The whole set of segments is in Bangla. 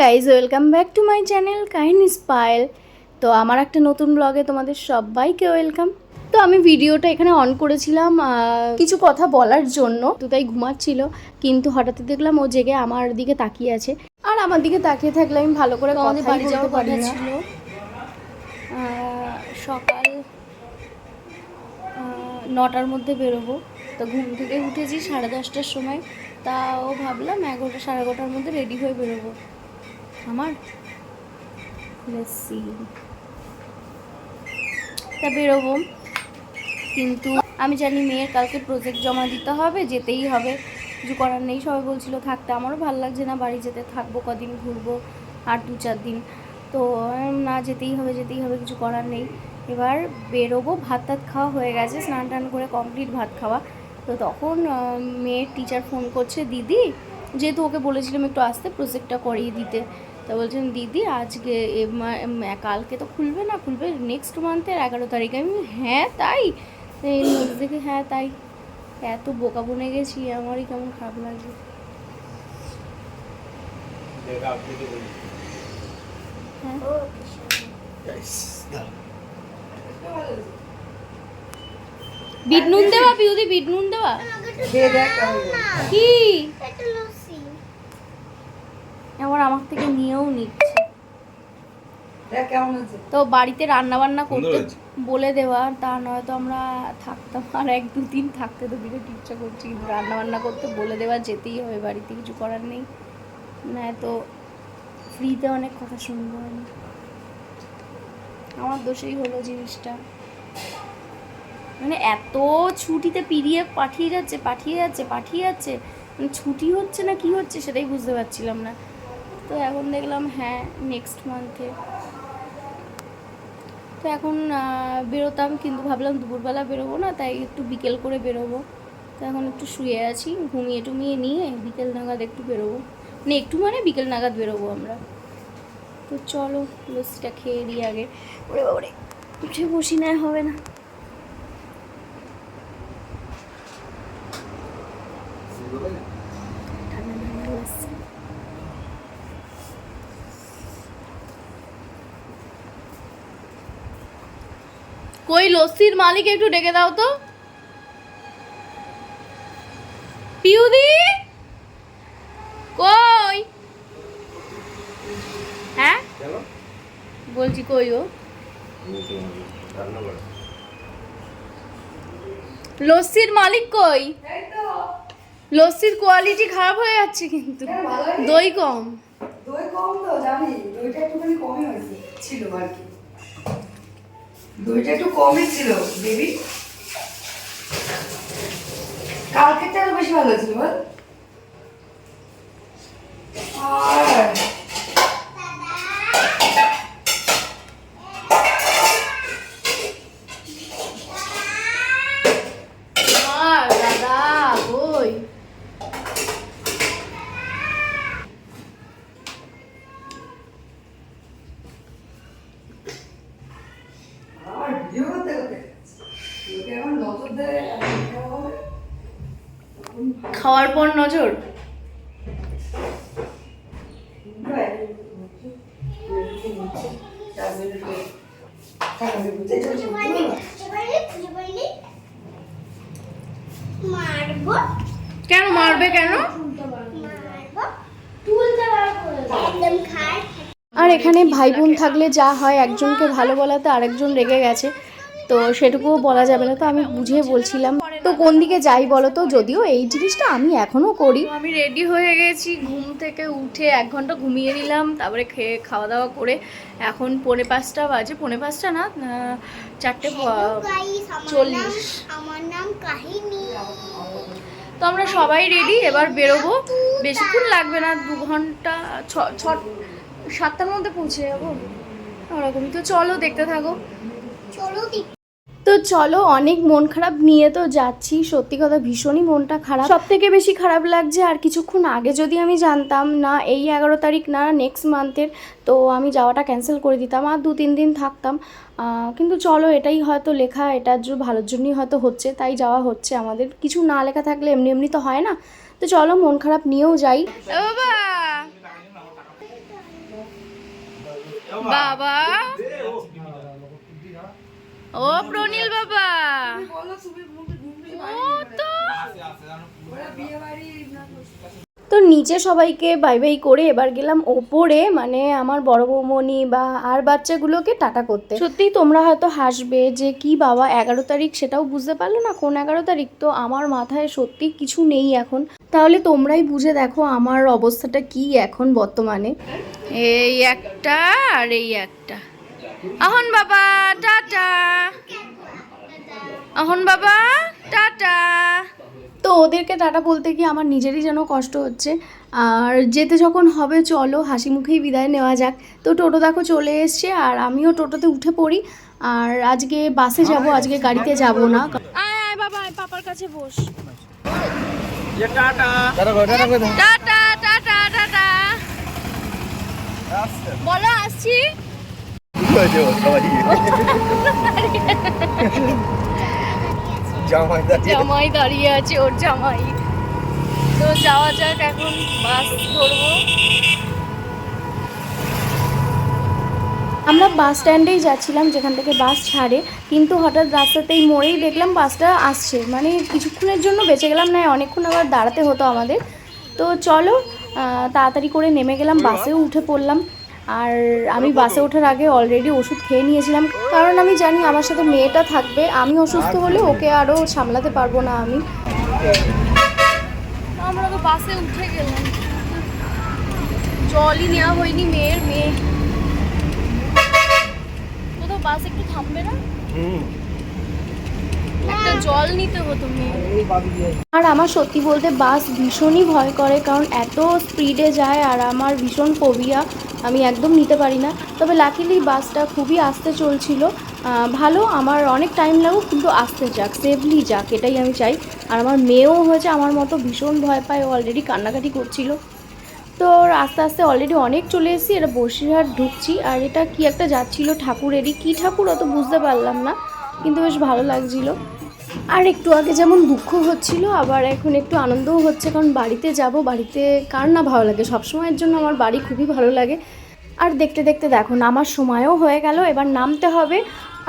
Guys welcome back to my channel কাহিনী স্পাইল তো আমার একটা নতুন ব্লগে তোমাদের সবাইকে ওয়েলকাম তো আমি ভিডিওটা এখানে অন করেছিলাম কিছু কথা বলার জন্য। তো তাই ঘুমাচ্ছিল কিন্তু হঠাৎ দেখলাম ও জেগে আমার দিকে তাকিয়ে আছে। আর আমার দিকে তাকিয়ে থাকলে আমি ভালো করে আমাদের বাড়ি যাওয়ার কথা ছিল। সকাল নটার মধ্যে বেরোবো। তো ঘুম থেকে উঠেছি সাড়ে দশটার সময়। তাও ভাবলাম এগারোটা সাড়ে এগারোটার মধ্যে রেডি হয়ে বেরোবো। আমার? তা বেরোবো। কিন্তু আমি জানি মেয়ের কালকে প্রজেক্ট জমা দিতে হবে, যেতেই হবে। কিছু করার নেই, সবাই বলছিল থাকতে। আমারও ভালো লাগছে না, বাড়ি যেতে থাকব, কদিন ঘুরবো, আর দু চার দিন। তো না, যেতেই হবে যেতেই হবে, কিছু করার নেই। এবার বেরোবো, ভাত টাত খাওয়া হয়ে গেছে, স্নান টান করে কমপ্লিট ভাত খাওয়া। তো তখন মেয়ের টিচার ফোন করছে, দিদি, যেহেতু ওকে বলেছিলাম একটু আসতে প্রজেক্টটা করিয়ে দিতে। তা বলছেন দিদি আজকে এ মা- কালকে তো খুলবে না খুলবে নেক্সট মান্থের এগারো তারিখে। আমি হ্যাঁ তাই? এই নিউজ দেখে হ্যাঁ তাই। এত বোকা বনে গেছি আমারই কেমন খারাপ লাগছে। হ্যাঁ। বিট নুন দেওয়া পিউদি বিট নুন দেওয়া কি? আবার আমার থেকে নিয়েও নিচ্ছে। কেমন তো বাড়িতে রান্না বান্না করতে বলে দেওয়া তা নয় তো আমরা থাকতাম আর এক দু দিন থাকতে তো বিরাট ইচ্ছা করছি কিন্তু রান্না বান্না করতে বলে দেওয়া যেতেই হবে বাড়িতে কিছু করার নেই। না তো ফ্রিতে অনেক কথা শুনব আমি। আমার দোষেই হলো জিনিসটা। মানে এত ছুটিতে পিরিয়ে পাঠিয়ে যাচ্ছে পাঠিয়ে যাচ্ছে পাঠিয়ে যাচ্ছে মানে ছুটি হচ্ছে না কি হচ্ছে সেটাই বুঝতে পারছিলাম না। তো এখন দেখলাম হ্যাঁ নেক্সট মান্থে তো এখন বেরোতাম, কিন্তু ভাবলাম দুপুরবেলা বেরোবো না, তাই একটু বিকেল করে বেরোবো। তো এখন একটু শুয়ে আছি, ঘুমিয়ে টুমিয়ে নিয়ে বিকেল নাগাদ একটু বেরোবো। মানে একটু মানে বিকেল নাগাদ বেরোবো আমরা। তো চলো, লস্যিটা খেয়ে দিই আগে। ওরে বাবারে, উঠে বসি না, হবে না। কই লস্যির মালিক একটু ডেকে দাও তো। পিউদি? কই? হ্যাঁ? বলছি কই ও লস্যির মালিক কই? লস্যির কোয়ালিটি খারাপ হয়ে যাচ্ছে কিন্তু। দই কম। দই কম তো জানি। দইটা একটুখানি কমই হয়েছে ছিল আর কি। দইটা একটু কমই ছিল বেবি। কালকেরটা আরও বেশি ভালো ছিল বল আর আর দাদা কই আর ভিডিও করতে করতে লোকে এখন নজর দেয় আর ভিডিও হবে। খাওয়ার পর নজর? কেন মারবে কেন? আর এখানে ভাই বোন থাকলে যা হয় একজনকে ভালো বলাতে আরেকজন রেগে গেছে তো সেটুকুও বলা যাবে না তো আমি বুঝিয়ে বলছিলাম। তো কোন দিকে যাই বলো তো যদিও এই জিনিসটা আমি এখনও করি। আমি রেডি হয়ে গেছি ঘুম থেকে উঠে এক ঘণ্টা ঘুমিয়ে নিলাম তারপরে খেয়ে খাওয়া দাওয়া করে এখন পৌনে পাঁচটা বাজে পৌনে পাঁচটা না চারটে চল্লিশ। আমার নাম কাহিনী। তো আমরা সবাই রেডি এবার বেরোবো। বেশিক্ষণ লাগবে না দু ঘণ্টা ছ ছ সাতটার মধ্যে পৌঁছে যাব। ওরকমই তো চলো দেখতে থাকো। চলো তো চলো, অনেক মন খারাপ নিয়ে তো যাচ্ছি। সত্যি কথা, ভীষণই মনটা খারাপ। সব থেকে বেশি খারাপ লাগছে আর কিছুক্ষণ আগে যদি আমি জানতাম, না, এই এগারো তারিখ, না নেক্সট মান্থের তো আমি যাওয়াটা ক্যান্সেল করে দিতাম আর দু তিন দিন থাকতাম। কিন্তু চলো, এটাই হয়তো লেখা এটার জন্য ভালোর জন্যই হয়তো হচ্ছে, তাই যাওয়া হচ্ছে আমাদের। কিছু না লেখা থাকলে এমনি এমনি তো হয় না। তো চলো, মন খারাপ নিয়েও যাই। বাবা! বাবা! ও প্রনীল বাবা। ও তো। তো নিচে সবাইকে বাই বাই করে এবার গেলাম ওপরে মানে আমার বড় বৌমনি বা আর বাচ্চাগুলোকে টাটা করতে। সত্যিই তোমরা হয়তো হাসবে যে কি বাবা এগারো তারিখ সেটাও বুঝতে পারল না কোন এগারো তারিখ? তো আমার মাথায় সত্যি কিছু নেই এখন। তাহলে তোমরাই বুঝে দেখো আমার অবস্থাটা কি এখন বর্তমানে। এই একটা আর এই একটা। আহন বাবা টাটা। আহন বাবা টাটা। তো ওদেরকে টাটা বলতে গিয়ে আমার নিজেরই যেন কষ্ট হচ্ছে। আর যেতে যখন হবে চলো হাসি মুখেই বিদায় নেওয়া যাক। তো টোটো দেখো চলে এসছে আর আমিও টোটোতে উঠে পড়ি। আর আজকে বাসে যাব আজকে গাড়িতে যাব না। আয় আয় বাবা আয় পাপার কাছে বস। টাটা। টাটা টাটা বলো আসছি জামাই দাঁড়িয়ে আছে। ওর জামাই। তো যাওয়া যাক এখন বাস ধরবো। আমরা বাস স্ট্যান্ডেই যাচ্ছিলাম যেখান থেকে বাস ছাড়ে কিন্তু হঠাৎ রাস্তাতেই মোড়েই দেখলাম বাসটা আসছে। মানে কিছুক্ষণের জন্য বেঁচে গেলাম না অনেকক্ষণ আবার দাঁড়াতে হতো আমাদের। তো চলো আহ, তাড়াতাড়ি করে নেমে গেলাম বাসেও উঠে পড়লাম। আর আমি বাসে ওঠার আগে অলরেডি ওষুধ খেয়ে নিয়েছিলাম। কারণ আমি জানি আমার সাথে মেয়েটা থাকবে। আমি অসুস্থ হলে ওকে আরও সামলাতে পারব না আমি। আমরা তো বাসে উঠে গেলাম। জলই নেওয়া হয়নি মেয়ের মেয়ে। তো বাস একটু থামবে না? একটা জল নিতে হতো আর আমার সত্যি বলতে বাস ভীষণই ভয় করে, কারণ এত স্পিডে যায় আর আমার ভীষণ ফোবিয়া আমি একদম নিতে পারি না। তবে লাকিলি বাসটা খুবই আস্তে চলছিল। ভালো, আমার অনেক টাইম লাগুক, কিন্তু আস্তে যাক সেফলি যাক, এটাই আমি চাই। আর আমার মেয়েও হয়েছে, আমার মতো ভীষণ ভয় পায় অলরেডি কান্নাকাটি করছিল। তো আস্তে আস্তে অলরেডি অনেক চলে এসেছি এটা বসিরহাট ঢুকছি। আর এটা কি একটা যাচ্ছিল ঠাকুরেরই? কি ঠাকুর? অত বুঝতে পারলাম না। কিন্তু বেশ ভালো লাগছিল। আর একটু আগে যেমন দুঃখ হচ্ছিল, আবার এখন একটু আনন্দও হচ্ছে, কারণ বাড়িতে যাব, বাড়িতে কার না ভালো লাগে? সবসময়ের জন্য আমার বাড়ি খুবই ভালো লাগে। আর দেখতে দেখতে দেখো, নামার সময়ও হয়ে গেল, এবার নামতে হবে।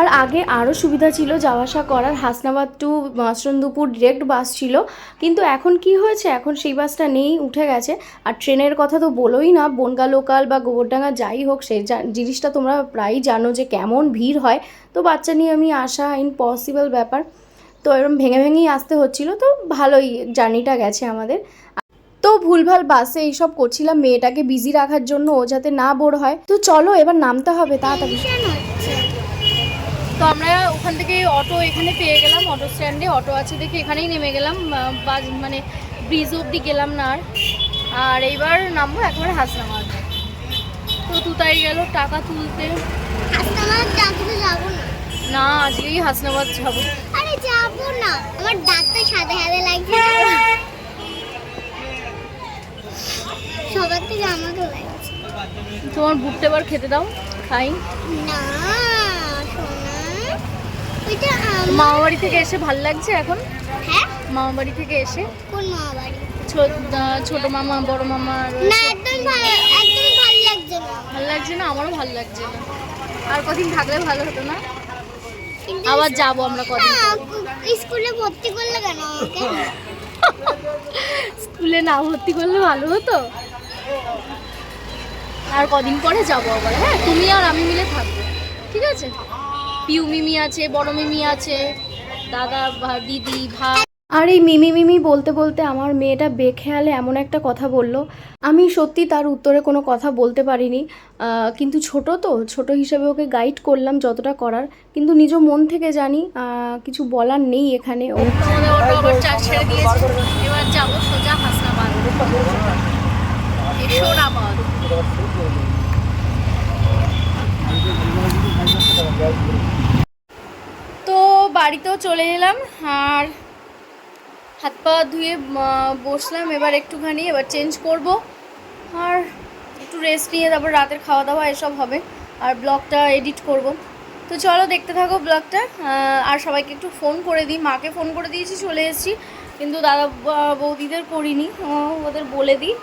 আর আগে আরও সুবিধা ছিল, যাওয়া আসা করার। Hasnabad to Masrandupur direct bus ছিল। কিন্তু এখন কি হয়েছে? এখন সেই বাসটা নেই, উঠে গেছে। আর ট্রেনের কথা তো বলোই না, বনগা লোকাল বা গোবরডাঙ্গা যাই হোক সেই জিনিসটা তোমরা প্রায়ই জানো যে কেমন ভিড় হয়। তো বাচ্চা নিয়ে আমি আসা ইম্পসিবল ব্যাপার। তো এরকম ভেঙে ভেঙেই আসতে হচ্ছিল, তো ভালোই জার্নিটা গেছে আমাদের। ভুলভাল বাসে এইসব করছিলাম মেয়েটাকে বিজি রাখার জন্য ও যাতে না বোর হয়। তো চলো এবার নামতে হবে তাড়াতাড়ি। তো আমরা ওখান থেকে অটো এখানে পেয়ে গেলাম অটো স্ট্যান্ডে অটো আছে দেখে এখানেই নেমে গেলাম বাস মানে ব্রিজ অবধি গেলাম না আর। আর এইবার নামবো একেবারে হাসনাবাদ। তো তুতাই গেল টাকা তুলতে। না। না আজকেই হাসনাবাদ যাব। আরে যাব না। আমার ডাক্তার সাদা সাদা লাগছে। সবার থেকে আমাকে লাগছে। তোমার বুকটা এবার খেতে দাও খাই। না ওইটা মামা বাড়ি থেকে এসে ভালো লাগছে এখন? হ্যাঁ? মামা বাড়ি থেকে এসে? কোন মা বাড়ি ছোট মামা বড় মামা না একদম ভালো একদম ভালো লাগছে না। ভালো লাগছে না? আমারও ভালো লাগছে না। আর কদিন থাকলে ভালো হতো না? আবার যাব আমরা কদিন। স্কুলে ভর্তি করলে কেন আমাকে? স্কুলে না ভর্তি করলে ভালো হতো? আর কদিন পরে যাব আবার হ্যাঁ? তুমি আর আমি মিলে থাকব ঠিক আছে? পিউ মিমি আছে বড় মিমি আছে দাদা দিদি ভাই। আর এই মিমি মিমি বলতে বলতে আমার মেয়েটা বেখেয়ালে এমন একটা কথা বলল। আমি সত্যি তার উত্তরে কোনো কথা বলতে পারিনি। কিন্তু ছোট তো ছোট হিসেবে ওকে গাইড করলাম যতটা করার। কিন্তু নিজ মন থেকে জানি কিছু বলার নেই এখানে। ও ছেড়ে দিয়েছে। এবার যাব সোজা হাসনাবাদ কিশোরাবাদ তো বাড়িতেও চলে এলাম আর হাত পা ধুয়ে বসলাম। এবার একটুখানি, এবার চেঞ্জ করব। আর একটু রেস্ট নিয়ে তারপর রাতের খাওয়া দাওয়া এসব হবে। আর ব্লগটা এডিট করব। তো চলো দেখতে থাকো ব্লগটা আর সবাইকে একটু ফোন করে দিই। মাকে ফোন করে দিয়েছি, চলে এসেছি। কিন্তু দাদা বৌদিদের করিনি। ওদের বলে দিই।